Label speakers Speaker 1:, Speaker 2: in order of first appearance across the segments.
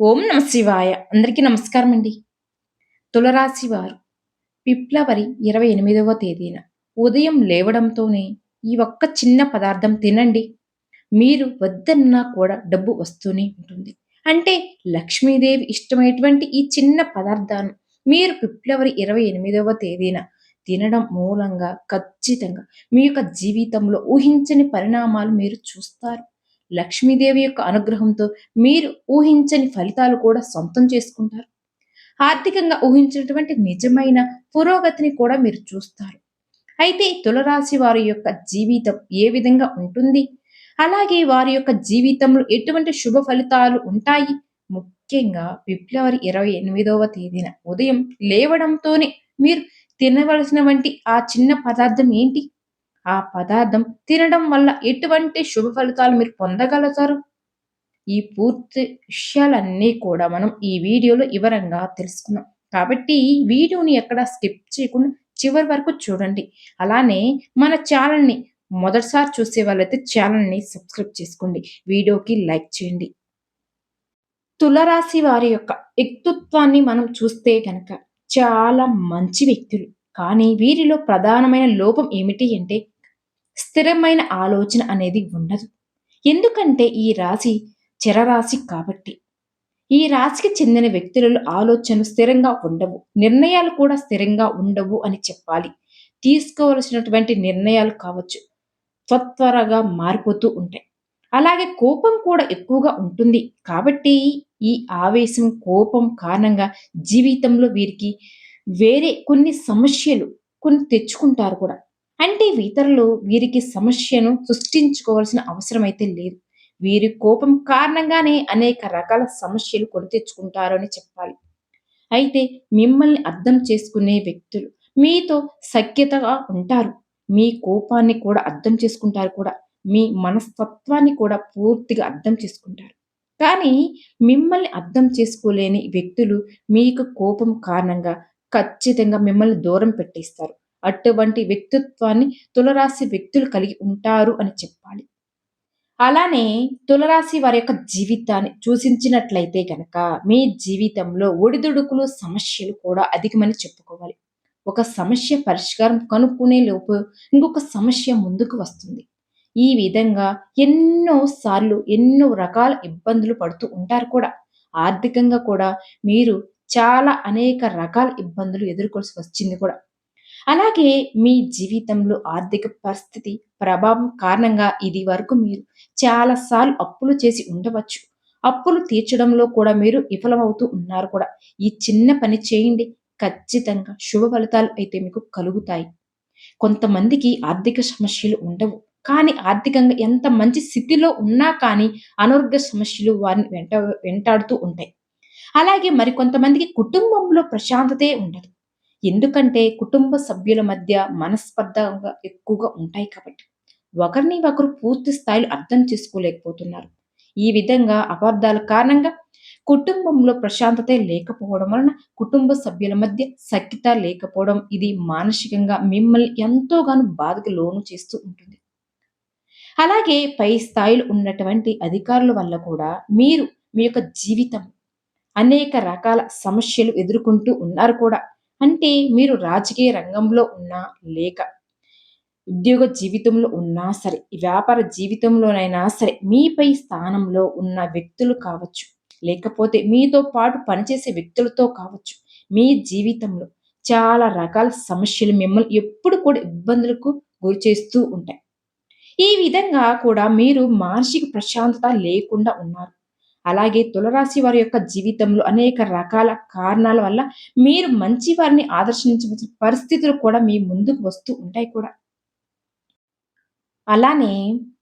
Speaker 1: ఓం నమ శివాయ. అందరికీ నమస్కారం అండి తులరాశి వారు ఫిబ్రవరి ఇరవై ఎనిమిదవ తేదీన ఉదయం లేవడంతోనే ఈ ఒక్క చిన్న పదార్థం తినండి. మీరు వద్దన్నా కూడా డబ్బు వస్తూనే ఉంటుంది. అంటే లక్ష్మీదేవి ఇష్టమైనటువంటి ఈ చిన్న పదార్థాన్ని మీరు ఫిబ్రవరి ఇరవై ఎనిమిదవ తేదీన తినడం మూలంగా ఖచ్చితంగా మీ యొక్క జీవితంలో ఊహించని పరిణామాలు మీరు చూస్తారు. లక్ష్మీదేవి యొక్క అనుగ్రహంతో మీరు ఊహించని ఫలితాలు కూడా సొంతం చేసుకుంటారు. ఆర్థికంగా ఊహించినటువంటి నిజమైన పురోగతిని కూడా మీరు చూస్తారు. అయితే తులరాశి వారి యొక్క జీవితం ఏ విధంగా ఉంటుంది? అలాగే వారి యొక్క జీవితంలో ఎటువంటి శుభ ఫలితాలు ఉంటాయి? ముఖ్యంగా ఫిబ్రవరి ఇరవై ఎనిమిదవ తేదీన ఉదయం లేవడంతోనే మీరు తినవలసిన వంటి ఆ చిన్న పదార్థం ఏంటి? ఆ పదార్థం తినడం వల్ల ఎటువంటి శుభ ఫలితాలు మీరు పొందగలుగుతారు? ఈ పూర్తి విషయాలన్నీ కూడా మనం ఈ వీడియోలో వివరంగా తెలుసుకున్నాం. కాబట్టి ఈ వీడియోని ఎక్కడ స్కిప్ చేయకుండా చివరి వరకు చూడండి. అలానే మన ఛానల్ని మొదటిసారి చూసే వాళ్ళైతే ఛానల్ని సబ్స్క్రైబ్ చేసుకోండి. వీడియోకి లైక్ చేయండి. తులరాశి వారి యొక్క వ్యక్తిత్వాన్ని మనం చూస్తే కనుక చాలా మంచి వ్యక్తులు. కానీ వీరిలో ప్రధానమైన లోపం ఏమిటి అంటే స్థిరమైన ఆలోచన అనేది ఉండదు. ఎందుకంటే ఈ రాశి చిరరాశి కాబట్టి. ఈ రాశికి చెందిన వ్యక్తులలో ఆలోచనలు స్థిరంగా ఉండవు. నిర్ణయాలు కూడా స్థిరంగా ఉండవు అని చెప్పాలి. తీసుకోవలసినటువంటి నిర్ణయాలు కావచ్చు. త్వరగా మారిపోతూ ఉంటాయి. అలాగే కోపం కూడా ఎక్కువగా ఉంటుంది. కాబట్టి ఈ ఆవేశం కోపం కారణంగా జీవితంలో వీరికి వేరే కొన్ని సమస్యలు కొన్ని తెచ్చుకుంటారు కూడా. అంటే ఇతరులు వీరికి సమస్యను సృష్టించుకోవాల్సిన అవసరం అయితే లేదు. వీరి కోపం కారణంగానే అనేక రకాల సమస్యలు కొని తెచ్చుకుంటారు అని చెప్పాలి. అయితే మిమ్మల్ని అర్థం చేసుకునే వ్యక్తులు మీతో సఖ్యతగా ఉంటారు. మీ కోపాన్ని కూడా అర్థం చేసుకుంటారు కూడా. మీ మనస్తత్వాన్ని కూడా పూర్తిగా అర్థం చేసుకుంటారు. కానీ మిమ్మల్ని అర్థం చేసుకోలేని వ్యక్తులు మీకు కోపం కారణంగా ఖచ్చితంగా మిమ్మల్ని దూరం పెట్టేస్తారు. అటువంటి వ్యక్తిత్వాన్ని తులరాశి వ్యక్తులు కలిగి ఉంటారు అని చెప్పాలి. అలానే తులరాశి వారి యొక్క జీవితాన్ని సూచించినట్లయితే కనుక మీ జీవితంలో ఒడిదుడుకులు సమస్యలు కూడా అధికమని చెప్పుకోవాలి. ఒక సమస్య పరిష్కారం కనుక్కునే లోపు ఇంకొక సమస్య ముందుకు వస్తుంది. ఈ విధంగా ఎన్నో సార్లు ఎన్నో రకాల ఇబ్బందులు పడుతూ ఉంటారు కూడా. ఆర్థికంగా కూడా మీరు చాలా అనేక రకాల ఇబ్బందులు ఎదుర్కోవాల్సి వచ్చింది కూడా. అలాగే మీ జీవితంలో ఆర్థిక పరిస్థితి ప్రభావం కారణంగా ఇది వరకు మీరు చాలాసార్లు అప్పులు చేసి ఉండవచ్చు. అప్పులు తీర్చడంలో కూడా మీరు విఫలమవుతూ ఉన్నారు కూడా. ఈ చిన్న పని చేయండి. ఖచ్చితంగా శుభ ఫలితాలు అయితే మీకు కలుగుతాయి. కొంతమందికి ఆర్థిక సమస్యలు ఉండవు. కానీ ఆర్థికంగా ఎంత మంచి స్థితిలో ఉన్నా కానీ అనారోగ్య సమస్యలు వారిని వెంట వెంటాడుతూ ఉంటాయి. అలాగే మరి కొంతమందికి కుటుంబంలో ప్రశాంతతే ఉండదు. ఎందుకంటే కుటుంబ సభ్యుల మధ్య మనస్పర్ధంగా ఎక్కువగా ఉంటాయి కాబట్టి. ఒకరిని ఒకరు పూర్తి స్థాయిలో అర్థం చేసుకోలేకపోతున్నారు. ఈ విధంగా అపార్థాల కారణంగా కుటుంబంలో ప్రశాంతత లేకపోవడం వలన కుటుంబ సభ్యుల మధ్య సఖ్యత లేకపోవడం ఇది మానసికంగా మిమ్మల్ని ఎంతోగానో బాధకు లోను చేస్తూ ఉంటుంది. అలాగే పై స్థాయిలో ఉన్నటువంటి అధికారుల వల్ల కూడా మీరు మీ యొక్క జీవితం అనేక రకాల సమస్యలు ఎదుర్కొంటూ ఉన్నారు కూడా. అంటే మీరు రాజకీయ రంగంలో ఉన్నా లేక ఉద్యోగ జీవితంలో ఉన్నా సరే వ్యాపార జీవితంలోనైనా సరే మీపై స్థానంలో ఉన్న వ్యక్తులు కావచ్చు. లేకపోతే మీతో పాటు పనిచేసే వ్యక్తులతో కావచ్చు. మీ జీవితంలో చాలా రకాల సమస్యలు మిమ్మల్ని ఎప్పుడు కూడా ఇబ్బందులకు గురి చేస్తూ ఉంటాయి. ఈ విధంగా కూడా మీరు మానసిక ప్రశాంతత లేకుండా ఉన్నారు. అలాగే తులరాశి వారి యొక్క జీవితంలో అనేక రకాల కారణాల వల్ల మీరు మంచి వారిని ఆదర్శించవలసిన పరిస్థితులు కూడా మీ ముందుకు వస్తూ ఉంటాయి కూడా. అలానే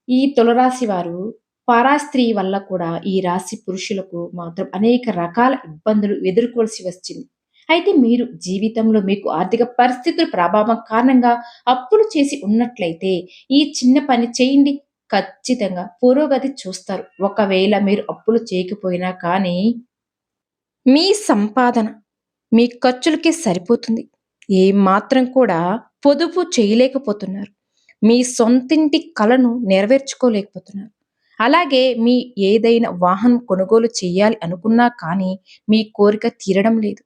Speaker 1: ఈ తులరాశి వారు పరాస్త్రీ వల్ల కూడా ఈ రాశి పురుషులకు మాత్రం అనేక రకాల ఇబ్బందులు ఎదుర్కోవాల్సి వచ్చింది. అయితే మీరు జీవితంలో మీకు ఆర్థిక పరిస్థితుల ప్రభావం కారణంగా అప్పులు చేసి ఉన్నట్లయితే ఈ చిన్న పని చేయండి. ఖచ్చితంగా పురోగతి చూస్తారు. ఒకవేళ మీరు అప్పులు చేయకపోయినా కానీ మీ సంపాదన మీ ఖర్చులకి సరిపోతుంది. ఏమాత్రం మాత్రం కూడా పొదుపు చేయలేకపోతున్నారు. మీ సొంతింటి కలను నెరవేర్చుకోలేకపోతున్నారు. అలాగే మీ ఏదైనా వాహనం కొనుగోలు చేయాలి అనుకున్నా కానీ మీ కోరిక తీరడం లేదు.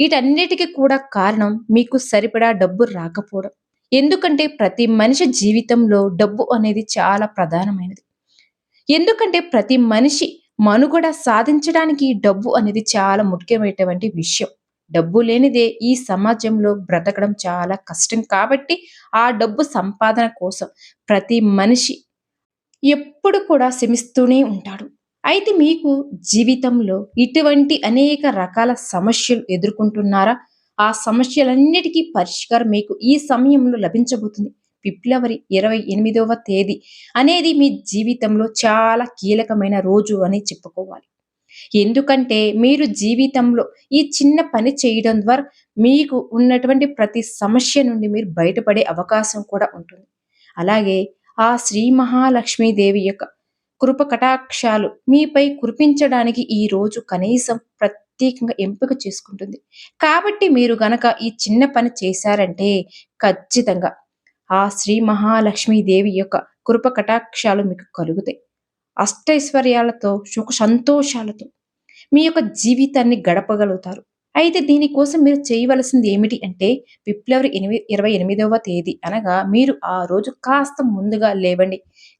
Speaker 1: వీటన్నిటికీ కూడా కారణం మీకు సరిపడా డబ్బు రాకపోవడం. ఎందుకంటే ప్రతి మనిషి జీవితంలో డబ్బు అనేది చాలా ప్రధానమైనది. ఎందుకంటే ప్రతి మనిషి మనుగడ సాధించడానికి డబ్బు అనేది చాలా ముఖ్యమైనటువంటి విషయం. డబ్బు లేనిదే ఈ సమాజంలో బ్రతకడం చాలా కష్టం కాబట్టి ఆ డబ్బు సంపాదన కోసం ప్రతి మనిషి ఎప్పుడు కూడా శ్రమిస్తూనే ఉంటాడు. అయితే మీకు జీవితంలో ఇటువంటి అనేక రకాల సమస్యలు ఎదుర్కొంటున్నారా? ఆ సమస్యలన్నిటికీ పరిష్కారం మీకు ఈ సమయంలో లభించబోతుంది. ఫిబ్రవరి ఇరవై ఎనిమిదవ తేదీ అనేది మీ జీవితంలో చాలా కీలకమైన రోజు అని చెప్పుకోవాలి. ఎందుకంటే మీరు జీవితంలో ఈ చిన్న పని చేయడం ద్వారా మీకు ఉన్నటువంటి ప్రతి సమస్య నుండి మీరు బయటపడే అవకాశం కూడా ఉంటుంది. అలాగే ఆ శ్రీ మహాలక్ష్మీదేవి యొక్క కృప కటాక్షాలు మీపై కురిపించడానికి ఈ రోజు కనీసం ప్రత్యేకంగా ఎంపిక చేసుకుంటుంది. కాబట్టి మీరు గనక ఈ చిన్న పని చేశారంటే ఖచ్చితంగా ఆ శ్రీ మహాలక్ష్మీదేవి యొక్క కృప కటాక్షాలు మీకు కలుగుతాయి. అష్టైశ్వర్యాలతో సుఖ సంతోషాలతో మీ యొక్క జీవితాన్ని గడపగలుగుతారు. అయితే దీనికోసం మీరు చేయవలసింది ఏమిటి అంటే ఫిబ్రవరి ఎనిమిది ఇరవై ఎనిమిదవ తేదీ అనగా మీరు ఆ రోజు కాస్త ముందుగా లేవండి.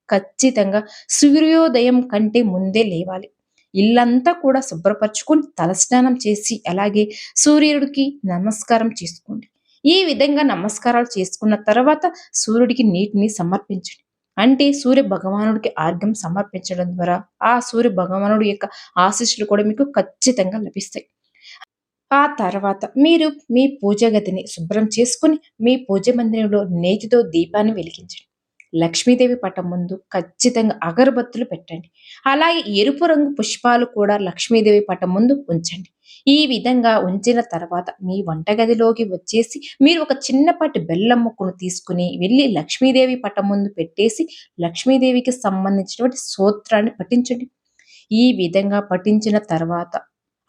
Speaker 1: ఖచ్చితంగా సూర్యోదయం కంటే ముందే లేవాలి. ఇల్లంతా కూడా శుభ్రపరచుకొని తలస్నానం చేసి అలాగే సూర్యుడికి నమస్కారం చేసుకోండి. ఈ విధంగా నమస్కారాలు చేసుకున్న తర్వాత సూర్యుడికి నీటిని సమర్పించండి. అంటే సూర్య భగవానుడికి ఆర్ఘ్యం సమర్పించడం ద్వారా ఆ సూర్య భగవానుడి యొక్క ఆశీస్సులు కూడా మీకు ఖచ్చితంగా లభిస్తాయి. ఆ తర్వాత మీరు మీ పూజ గదిని శుభ్రం చేసుకుని మీ పూజ మందిరంలో నేతితో దీపాన్ని వెలిగించండి. లక్ష్మీదేవి పటం ముందు ఖచ్చితంగా అగరబత్తులు పెట్టండి. అలాగే ఎరుపు రంగు పుష్పాలు కూడా లక్ష్మీదేవి పటం ముందు ఉంచండి. ఈ విధంగా ఉంచిన తర్వాత మీ వంటగదిలోకి వచ్చేసి మీరు ఒక చిన్నపాటి బెల్లం ముక్కను తీసుకుని వెళ్ళి లక్ష్మీదేవి పటం ముందు పెట్టేసి లక్ష్మీదేవికి సంబంధించినటువంటి సూత్రాన్ని పఠించండి. ఈ విధంగా పఠించిన తర్వాత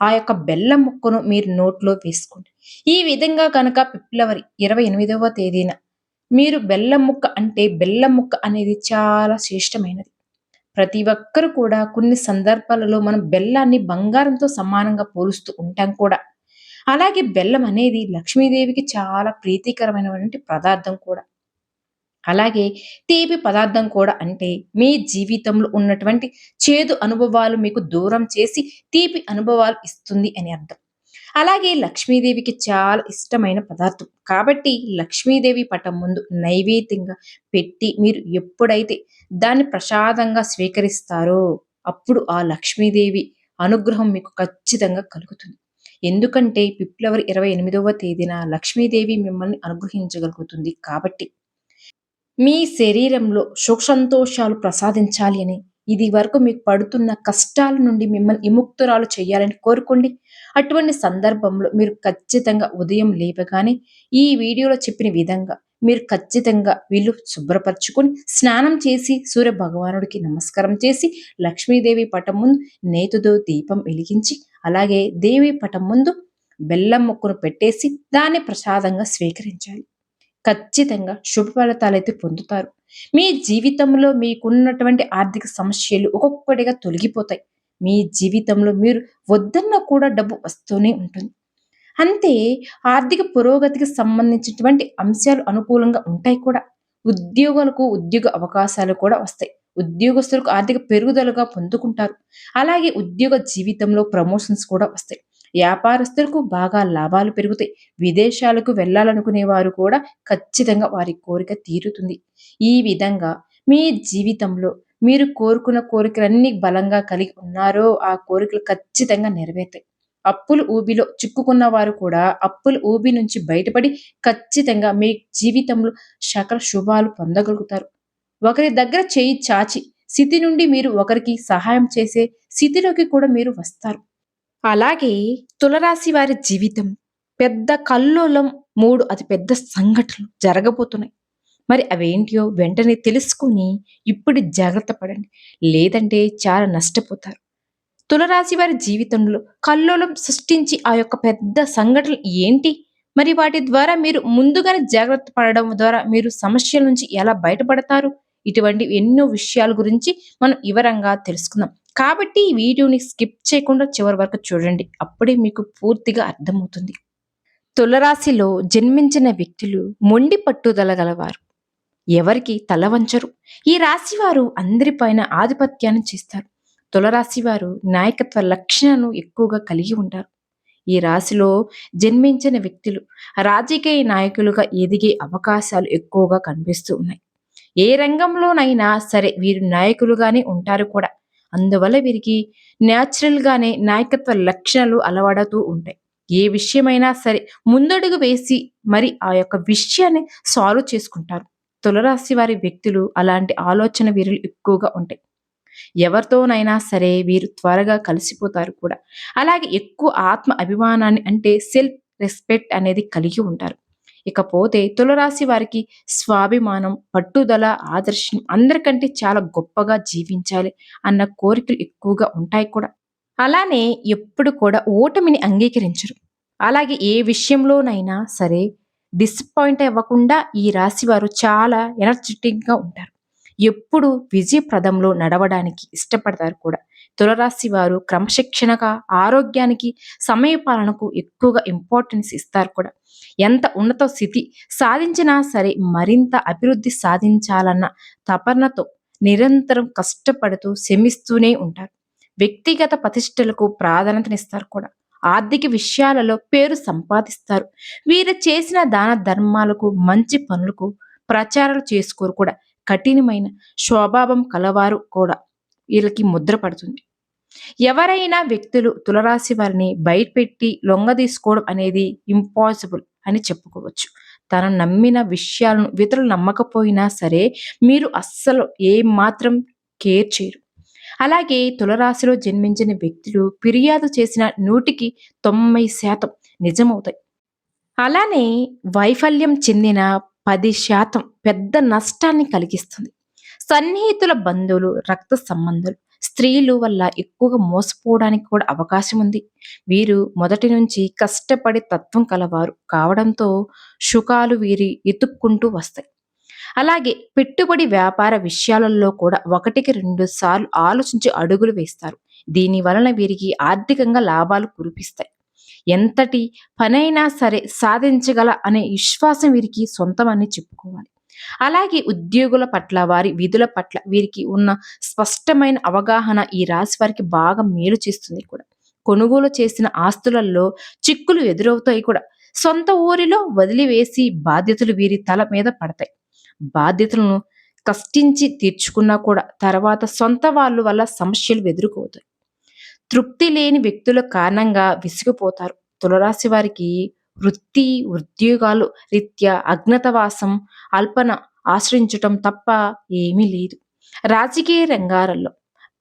Speaker 1: ఆ యొక్క బెల్లం ముక్కను మీరు నోట్లో వేసుకోండి. ఈ విధంగా కనుక ఫిబ్రవరి ఇరవై ఎనిమిదవ తేదీన మీరు బెల్లం ముక్క అంటే బెల్లం ముక్క అనేది చాలా శ్రేష్టమైనది. ప్రతి ఒక్కరు కూడా కొన్ని సందర్భాలలో మనం బెల్లాన్ని బంగారంతో సమానంగా పోలుస్తూ ఉంటాం కూడా. అలాగే బెల్లం అనేది లక్ష్మీదేవికి చాలా ప్రీతికరమైనటువంటి పదార్థం కూడా. అలాగే తీపి పదార్థం కూడా అంటే మీ జీవితంలో ఉన్నటువంటి చేదు అనుభవాలు మీకు దూరం చేసి తీపి అనుభవాలు ఇస్తుంది అని అర్థం. అలాగే లక్ష్మీదేవికి చాలా ఇష్టమైన పదార్థం. కాబట్టి లక్ష్మీదేవి పటం ముందు నైవేద్యంగా పెట్టి మీరు ఎప్పుడైతే దాన్ని ప్రసాదంగా స్వీకరిస్తారో అప్పుడు ఆ లక్ష్మీదేవి అనుగ్రహం మీకు ఖచ్చితంగా కలుగుతుంది. ఎందుకంటే ఫిబ్రవరి ఇరవై ఎనిమిదవ తేదీన లక్ష్మీదేవి మిమ్మల్ని అనుగ్రహించగలుగుతుంది కాబట్టి మీ శరీరంలో సుఖ సంతోషాలు ప్రసాదించాలి అని ఇది వరకు మీకు పడుతున్న కష్టాల నుండి మిమ్మల్ని విముక్తురాలు చేయాలని కోరుకోండి. అటువంటి సందర్భంలో మీరు ఖచ్చితంగా ఉదయం లేపగానే ఈ వీడియోలో చెప్పిన విధంగా మీరు ఖచ్చితంగా వీళ్ళు శుభ్రపరచుకొని స్నానం చేసి సూర్య భగవానుడికి నమస్కారం చేసి లక్ష్మీదేవి పటం ముందు నేతుతో దీపం వెలిగించి అలాగే దేవి పటం ముందు బెల్లం మొక్కను పెట్టేసి దాన్ని ప్రసాదంగా స్వీకరించాలి. ఖచ్చితంగా శుభ ఫలితాలైతే పొందుతారు. మీ జీవితంలో మీకున్నటువంటి ఆర్థిక సమస్యలు ఒక్కొక్కటిగా తొలగిపోతాయి. మీ జీవితంలో మీరు వద్దన్న కూడా డబ్బు వస్తూనే ఉంటుంది. అంతే ఆర్థిక పురోగతికి సంబంధించినటువంటి అంశాలు అనుకూలంగా ఉంటాయి కూడా. ఉద్యోగులకు ఉద్యోగ అవకాశాలు కూడా వస్తాయి. ఉద్యోగస్తులకు ఆర్థిక పెరుగుదలగా పొందుకుంటారు. అలాగే ఉద్యోగ జీవితంలో ప్రమోషన్స్ కూడా వస్తాయి. వ్యాపారస్తులకు బాగా లాభాలు పెరుగుతాయి. విదేశాలకు వెళ్ళాలనుకునే వారు కూడా ఖచ్చితంగా వారి కోరిక తీరుతుంది. ఈ విధంగా మీ జీవితంలో మీరు కోరుకున్న కోరికలన్నీ బలంగా కలిగి ఉన్నారో ఆ కోరికలు ఖచ్చితంగా నెరవేరుతాయి. అప్పులు ఊబిలో చిక్కుకున్న వారు కూడా అప్పుల ఊబి నుంచి బయటపడి ఖచ్చితంగా మీ జీవితంలో సకల శుభాలు పొందగలుగుతారు. ఒకరి దగ్గర చేయి చాచి స్థితి నుండి మీరు ఒకరికి సహాయం చేసే స్థితిలోకి కూడా మీరు వస్తారు. అలాగే తులరాశి వారి జీవితం పెద్ద కల్లోలం మూడు అతి పెద్ద సంఘటనలు జరగబోతున్నాయి. మరి అవేంటియో వెంటనే తెలుసుకుని ఇప్పుడు జాగ్రత్త పడండి. లేదంటే చాలా నష్టపోతారు. తులరాశి వారి జీవితంలో కల్లోలం సృష్టించి ఆ యొక్క పెద్ద సంఘటనలు ఏంటి? మరి వాటి ద్వారా మీరు ముందుగానే జాగ్రత్త పడడం ద్వారా మీరు సమస్యల నుంచి ఎలా బయటపడతారు? ఇటువంటి ఎన్నో విషయాల గురించి మనం వివరంగా తెలుసుకుందాం. కాబట్టి ఈ వీడియోని స్కిప్ చేయకుండా చివరి వరకు చూడండి. అప్పుడే మీకు పూర్తిగా అర్థమవుతుంది. తులరాశిలో జన్మించిన వ్యక్తులు మొండి పట్టుదల గలవారు. ఎవరికి తల వంచరు. ఈ రాశి వారు అందరిపైన ఆధిపత్యాన్ని చేస్తారు. తులరాశి వారు నాయకత్వ లక్షణాలను ఎక్కువగా కలిగి ఉంటారు. ఈ రాశిలో జన్మించిన వ్యక్తులు రాజకీయ నాయకులుగా ఎదిగే అవకాశాలు ఎక్కువగా కనిపిస్తూ ఉన్నాయి. ఏ రంగంలోనైనా సరే వీరు నాయకులుగానే ఉంటారు కూడా. అందువల్ల వీరికి న్యాచురల్గానే నాయకత్వ లక్షణాలు అలవాడుతూ ఉంటాయి. ఏ విషయమైనా సరే ముందడుగు వేసి మరి ఆ యొక్క విషయాన్ని సాల్వ్ చేసుకుంటారు. తులరాశి వారి వ్యక్తులు అలాంటి ఆలోచన వీరులు ఎక్కువగా ఉంటాయి. ఎవరితోనైనా సరే వీరు త్వరగా కలిసిపోతారు కూడా. అలాగే ఎక్కువ ఆత్మ అభిమానాన్ని అంటే సెల్ఫ్ రెస్పెక్ట్ అనేది కలిగి ఉంటారు. ఇకపోతే తులరాశి వారికి స్వాభిమానం పట్టుదల ఆదర్శం అందరికంటే చాలా గొప్పగా జీవించాలి అన్న కోరికలు ఎక్కువగా ఉంటాయి కూడా. అలానే ఎప్పుడు కూడా ఓటమిని అంగీకరించరు. అలాగే ఏ విషయంలోనైనా సరే డిసప్పాయింట్ అవ్వకుండా ఈ రాశి వారు చాలా ఎనర్జెటిక్గా ఉంటారు. ఎప్పుడు విజయప్రదంలో నడవడానికి ఇష్టపడతారు కూడా. తులరాశి వారు క్రమశిక్షణగా ఆరోగ్యానికి సమయపాలనకు ఎక్కువగా ఇంపార్టెన్స్ ఇస్తారు కూడా. ఎంత ఉన్నత స్థితి సాధించినా సరే మరింత అభివృద్ధి సాధించాలన్న తపనతో నిరంతరం కష్టపడుతూ శ్రమిస్తూనే ఉంటారు. వ్యక్తిగత ప్రతిష్టలకు ప్రాధాన్యతనిస్తారు కూడా. ఆర్థిక విషయాలలో పేరు సంపాదిస్తారు. వీరు చేసిన దాన ధర్మాలకు మంచి పనులకు ప్రచారాలు చేసుకోరు కూడా. కఠినమైన స్వభావం కలవారు కూడా వీళ్ళకి ముద్ర పడుతుంది. ఎవరైనా వ్యక్తులు తులరాశి వారిని బయటపెట్టి లొంగదీసుకోవడం అనేది ఇంపాసిబుల్ అని చెప్పుకోవచ్చు. తను నమ్మిన విషయాలను ఇతరులు నమ్మకపోయినా సరే మీరు అస్సలు ఏమాత్రం మాత్రం కేర్ చేయరు. అలాగే తులరాశిలో జన్మించిన వ్యక్తులు ఫిర్యాదు చేసిన నూటికి తొంభై శాతం నిజమవుతాయి. అలానే వైఫల్యం చెందిన పది శాతం పెద్ద నష్టాన్ని కలిగిస్తుంది. సన్నిహితుల బంధువులు రక్త సంబంధాలు స్త్రీలు వల్ల ఎక్కువగా మోసపోవడానికి కూడా అవకాశం ఉంది వీరు మొదటి నుంచి కష్టపడి తత్వం కలవారు. కావడంతో సుఖాలు వీరి ఎతుక్కుంటూ వస్తాయి. అలాగే పెట్టుబడి వ్యాపార విషయాలలో కూడా ఒకటికి రెండు సార్లు ఆలోచించి అడుగులు వేస్తారు. దీని వలన వీరికి ఆర్థికంగా లాభాలు కురిపిస్తాయి. ఎంతటి పనైనా సరే సాధించగల అనే విశ్వాసం వీరికి సొంతమని చెప్పుకోవాలి. అలాగే ఉద్యోగుల పట్ల వారి విధుల పట్ల వీరికి ఉన్న స్పష్టమైన అవగాహన ఈ రాశి వారికి బాగా మేలు చేస్తుంది కూడా. కొనుగోలు చేసిన ఆస్తులలో చిక్కులు ఎదురవుతాయి కూడా. సొంత ఊరిలో వదిలివేసి బాధ్యతలు వీరి తల మీద పడతాయి. బాధ్యతలను కష్టించి తీర్చుకున్నా కూడా తర్వాత సొంత వాళ్ళు వల్ల సమస్యలు ఎదుర్కోతాయి తృప్తి లేని వ్యక్తుల కారణంగా విసిగిపోతారు. తులరాశి వారికి వృత్తి ఉద్యోగాలు రీత్యా అజ్ఞతవాసం అల్పన ఆశ్రయించటం తప్ప ఏమీ లేదు. రాజకీయ రంగాలలో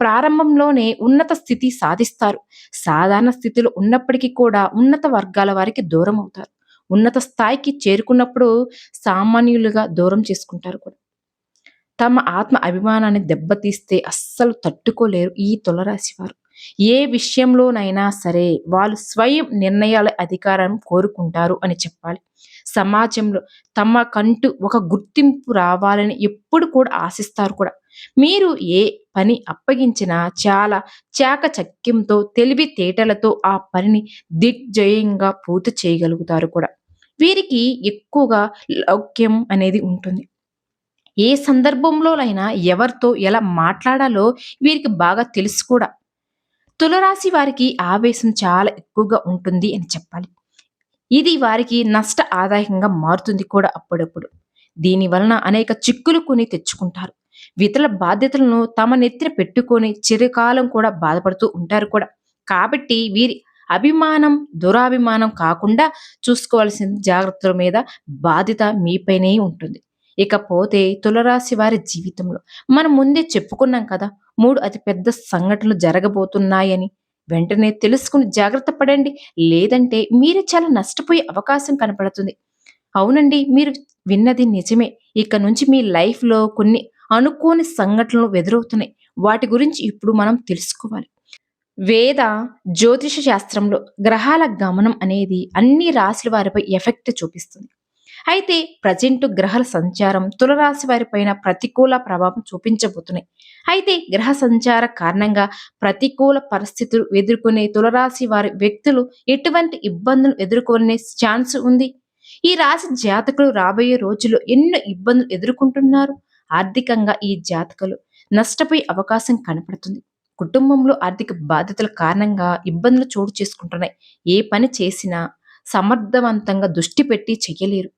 Speaker 1: ప్రారంభంలోనే ఉన్నత స్థితి సాధిస్తారు. సాధారణ స్థితిలో ఉన్నప్పటికీ కూడా ఉన్నత వర్గాల వారికి దూరం అవుతారు. ఉన్నత స్థాయికి చేరుకున్నప్పుడు సామాన్యులుగా దూరం చేసుకుంటారు కూడా. తమ ఆత్మ అభిమానాన్ని దెబ్బతీస్తే అస్సలు తట్టుకోలేరు ఈ తులరాశి వారు. ఏ విషయంలోనైనా సరే వాళ్ళు స్వయం నిర్ణయాల అధికారం కోరుకుంటారు అని చెప్పాలి. సమాజంలో తమకంటూ ఒక గుర్తింపు రావాలని ఎప్పుడు కూడా ఆశిస్తారు కూడా. మీరు ఏ పని అప్పగించినా చాలా చాకచక్యంతో తెలివితేటలతో ఆ పనిని దిగ్జయంగా పూర్తి చేయగలుగుతారు కూడా. వీరికి ఎక్కువగా లౌక్యం అనేది ఉంటుంది. ఏ సందర్భంలోనైనా ఎవరితో ఎలా మాట్లాడాలో వీరికి బాగా తెలుసు కూడా. తులరాశి వారికి ఆవేశం చాలా ఎక్కువగా ఉంటుంది అని చెప్పాలి. ఇది వారికి నష్ట ఆదాయంగా మారుతుంది కూడా అప్పుడప్పుడు. దీని వలన అనేక చిక్కులు కొని తెచ్చుకుంటారు. ఇతరుల బాధ్యతలను తమ నెత్తిన పెట్టుకొని చిరకాలం కూడా బాధపడుతూ ఉంటారు కూడా. కాబట్టి వీరి అభిమానం దురాభిమానం కాకుండా చూసుకోవాల్సిన జాగ్రత్తల మీద బాధ్యత మీపైనే ఉంటుంది. ఇకపోతే తులరాశి వారి జీవితంలో మనం ముందే చెప్పుకున్నాం కదా మూడు అతిపెద్ద సంఘటనలు జరగబోతున్నాయని. వెంటనే తెలుసుకుని జాగ్రత్త పడండి. లేదంటే మీరు చాలా నష్టపోయే అవకాశం కనపడుతుంది. అవునండి మీరు విన్నది నిజమే. ఇక నుంచి మీ లైఫ్లో కొన్ని అనుకోని సంఘటనలు ఎదురవుతున్నాయి. వాటి గురించి ఇప్పుడు మనం తెలుసుకోవాలి. వేద జ్యోతిష శాస్త్రంలో గ్రహాల గమనం అనేది అన్ని రాశుల వారిపై ఎఫెక్ట్ చూపిస్తుంది. అయితే ప్రజెంట్ గ్రహాల సంచారం తులరాశి వారిపైన ప్రతికూల ప్రభావం చూపించబోతున్నాయి. అయితే గ్రహ సంచార కారణంగా ప్రతికూల పరిస్థితులు ఎదుర్కొనే తులరాశి వారి వ్యక్తులు ఎటువంటి ఇబ్బందులు ఎదుర్కొనే ఛాన్స్ ఉంది? ఈ రాశి జాతకులు రాబోయే రోజుల్లో ఎన్నో ఇబ్బందులు ఎదుర్కొంటున్నారు? ఆర్థికంగా ఈ జాతకులు నష్టపోయే అవకాశం కనపడుతుంది. కుటుంబంలో ఆర్థిక బాధ్యతల కారణంగా ఇబ్బందులు చోటు చేసుకుంటున్నాయి. ఏ పని చేసినా సమర్థవంతంగా దృష్టి పెట్టి చెయ్యలేరు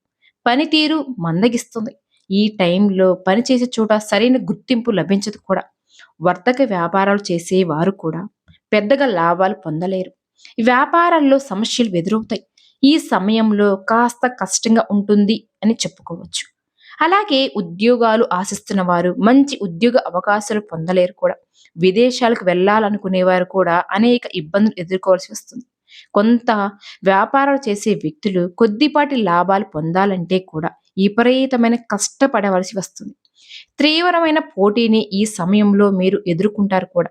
Speaker 1: పనితీరు మందగిస్తుంది. ఈ టైంలో పనిచేసే చోట సరైన గుర్తింపు లభించదు కూడా. వర్తక వ్యాపారాలు చేసే వారు కూడా పెద్దగా లాభాలు పొందలేరు. వ్యాపారాల్లో సమస్యలు ఎదురవుతాయి. ఈ సమయంలో కాస్త కష్టంగా ఉంటుంది అని చెప్పుకోవచ్చు. అలాగే ఉద్యోగాలు ఆశిస్తున్న వారు మంచి ఉద్యోగ అవకాశాలు పొందలేరు కూడా. విదేశాలకు వెళ్ళాలనుకునేవారు కూడా అనేక ఇబ్బందులు ఎదుర్కోవాల్సి వస్తుంది. కొంత వ్యాపారాలు చేసే వ్యక్తులు కొద్దిపాటి లాభాలు పొందాలంటే కూడా విపరీతమైన కష్టపడవలసి వస్తుంది. తీవ్రమైన పోటీని ఈ సమయంలో మీరు ఎదుర్కొంటారు కూడా.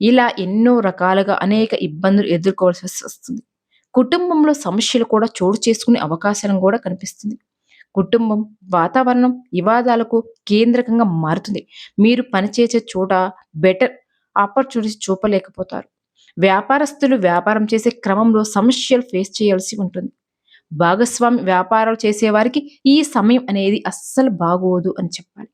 Speaker 1: ఇలా ఎన్నో రకాలుగా అనేక ఇబ్బందులు ఎదుర్కోవాల్సి వస్తుంది. కుటుంబంలో సమస్యలు కూడా చోటు చేసుకునే అవకాశం కూడా కనిపిస్తుంది. కుటుంబం వాతావరణం వివాదాలకు కేంద్రకంగా మారుతుంది. మీరు పనిచేసే చోట బెటర్ ఆపర్చునిటీస్ చూపలేకపోతారు. వ్యాపారస్తులు వ్యాపారం చేసే క్రమంలో సమస్యలు ఫేస్ చేయాల్సి ఉంటుంది. భాగస్వామి వ్యాపారాలు చేసేవారికి ఈ సమయం అనేది అస్సలు బాగోదు అని చెప్పాలి.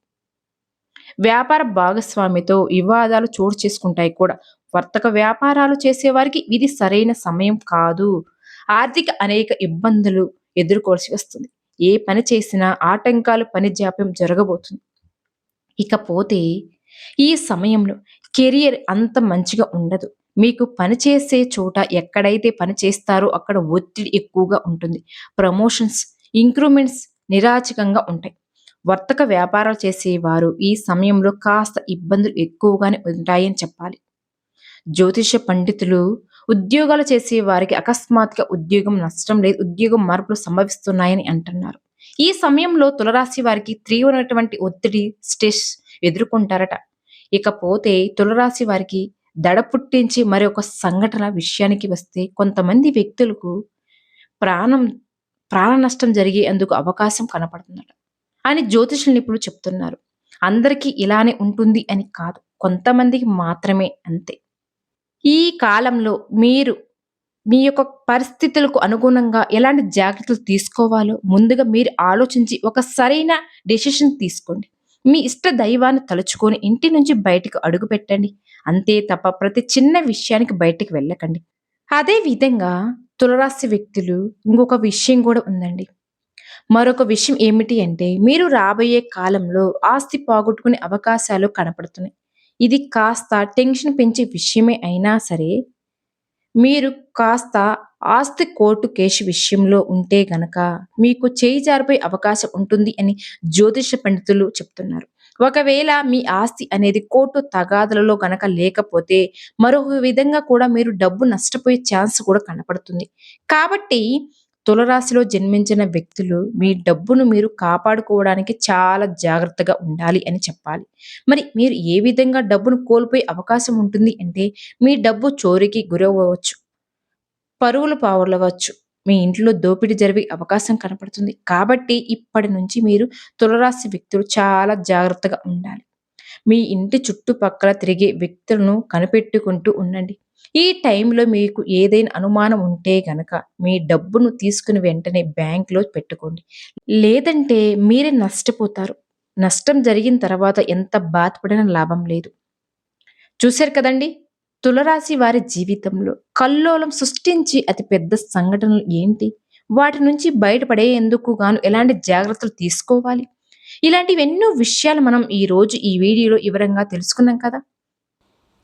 Speaker 1: వ్యాపార భాగస్వామితో వివాదాలు చోటు చేసుకుంటాయి కూడా. వర్తక వ్యాపారాలు చేసేవారికి ఇది సరైన సమయం కాదు. ఆర్థిక అనేక ఇబ్బందులు ఎదుర్కోవాల్సి వస్తుంది. ఏ పని చేసినా ఆటంకాలు పని జాప్యం జరగబోతుంది. ఇకపోతే ఈ సమయంలో కెరియర్ అంత మంచిగా ఉండదు. మీకు పనిచేసే చోట ఎక్కడైతే పని చేస్తారో అక్కడ ఒత్తిడి ఎక్కువగా ఉంటుంది. ప్రమోషన్స్ ఇంక్రూమెంట్స్ నిరాచకంగా ఉంటాయి. వర్తక వ్యాపారాలు చేసేవారు ఈ సమయంలో కాస్త ఇబ్బందులు ఎక్కువగానే ఉంటాయని చెప్పాలి. జ్యోతిష పండితులు ఉద్యోగాలు చేసే వారికి అకస్మాత్తుగా ఉద్యోగం నష్టం లేదు ఉద్యోగం మార్పులు సంభవిస్తున్నాయని అంటున్నారు. ఈ సమయంలో తులరాశి వారికి తీవ్రమైనటువంటి ఒత్తిడి స్ట్రెస్ ఎదుర్కొంటారట. ఇకపోతే తులరాశి వారికి దడ పుట్టించి మరి ఒక సంఘటన విషయానికి వస్తే కొంతమంది వ్యక్తులకు ప్రాణం ప్రాణ నష్టం జరిగే అందుకు అవకాశం కనపడుతుందట. అని జ్యోతిషులు నిపుణులు చెప్తున్నారు. అందరికీ ఇలానే ఉంటుంది అని కాదు. కొంతమందికి మాత్రమే అంతే. ఈ కాలంలో మీరు మీ యొక్క పరిస్థితులకు అనుగుణంగా ఎలాంటి జాగ్రత్తలు తీసుకోవాలో ముందుగా మీరు ఆలోచించి ఒక సరైన డెసిషన్ తీసుకోండి. మీ ఇష్ట దైవాన్ని తలుచుకొని ఇంటి నుంచి బయటకు అడుగు పెట్టండి. అంతే తప్ప ప్రతి చిన్న విషయానికి బయటికి వెళ్ళకండి. అదే విధంగా తులరాశి వ్యక్తులు ఇంకొక విషయం కూడా ఉందండి. మరొక విషయం ఏమిటి అంటే మీరు రాబోయే కాలంలో ఆస్తి పోగొట్టుకునే అవకాశాలు కనపడుతున్నాయి. ఇది కాస్త టెన్షన్ పెంచే విషయమే అయినా సరే మీరు కాస్త ఆస్తి కోర్టు కేసు విషయంలో ఉంటే గనక మీకు చేయి జారిపోయే అవకాశం ఉంటుంది అని జ్యోతిష పండితులు చెప్తున్నారు. ఒకవేళ మీ ఆస్తి అనేది కోర్టు తగాదులలో గనక లేకపోతే మరొక విధంగా కూడా మీరు డబ్బు నష్టపోయే ఛాన్స్ కూడా కనపడుతుంది. కాబట్టి తులరాశిలో జన్మించిన వ్యక్తులు మీ డబ్బును మీరు కాపాడుకోవడానికి చాలా జాగ్రత్తగా ఉండాలి అని చెప్పాలి. మరి మీరు ఏ విధంగా డబ్బును కోల్పోయే అవకాశం ఉంటుంది అంటే మీ డబ్బు చోరీకి గురవ్వచ్చు పరువులు పావులవచ్చు. మీ ఇంట్లో దోపిడీ జరిగే అవకాశం కనపడుతుంది. కాబట్టి ఇప్పటి నుంచి మీరు తులరాశి వ్యక్తులు చాలా జాగ్రత్తగా ఉండాలి. మీ ఇంటి చుట్టుపక్కల తిరిగే వ్యక్తులను కనిపెట్టుకుంటూ ఉండండి. ఈ టైంలో మీకు ఏదైనా అనుమానం ఉంటే గనక మీ డబ్బును తీసుకుని వెంటనే బ్యాంక్లో పెట్టుకోండి. లేదంటే మీరే నష్టపోతారు. నష్టం జరిగిన తర్వాత ఎంత బాధపడిన లాభం లేదు. చూశారు కదండి? తులరాశి వారి జీవితంలో కల్లోలం సృష్టించి అతి పెద్ద సంఘటనలు ఏంటి? వాటి నుంచి బయటపడేందుకు గాను ఎలాంటి జాగ్రత్తలు తీసుకోవాలి? ఇలాంటివి ఎన్నో విషయాలు మనం ఈ రోజు ఈ వీడియోలో వివరంగా తెలుసుకున్నాం కదా?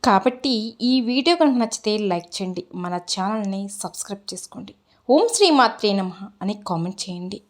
Speaker 1: కాబట్టి ఈ వీడియో కనుక నచ్చితే లైక్ చేయండి. మన ఛానల్ని సబ్స్క్రైబ్ చేసుకోండి. ఓం శ్రీ మాత్రే నమ అని కామెంట్ చేయండి.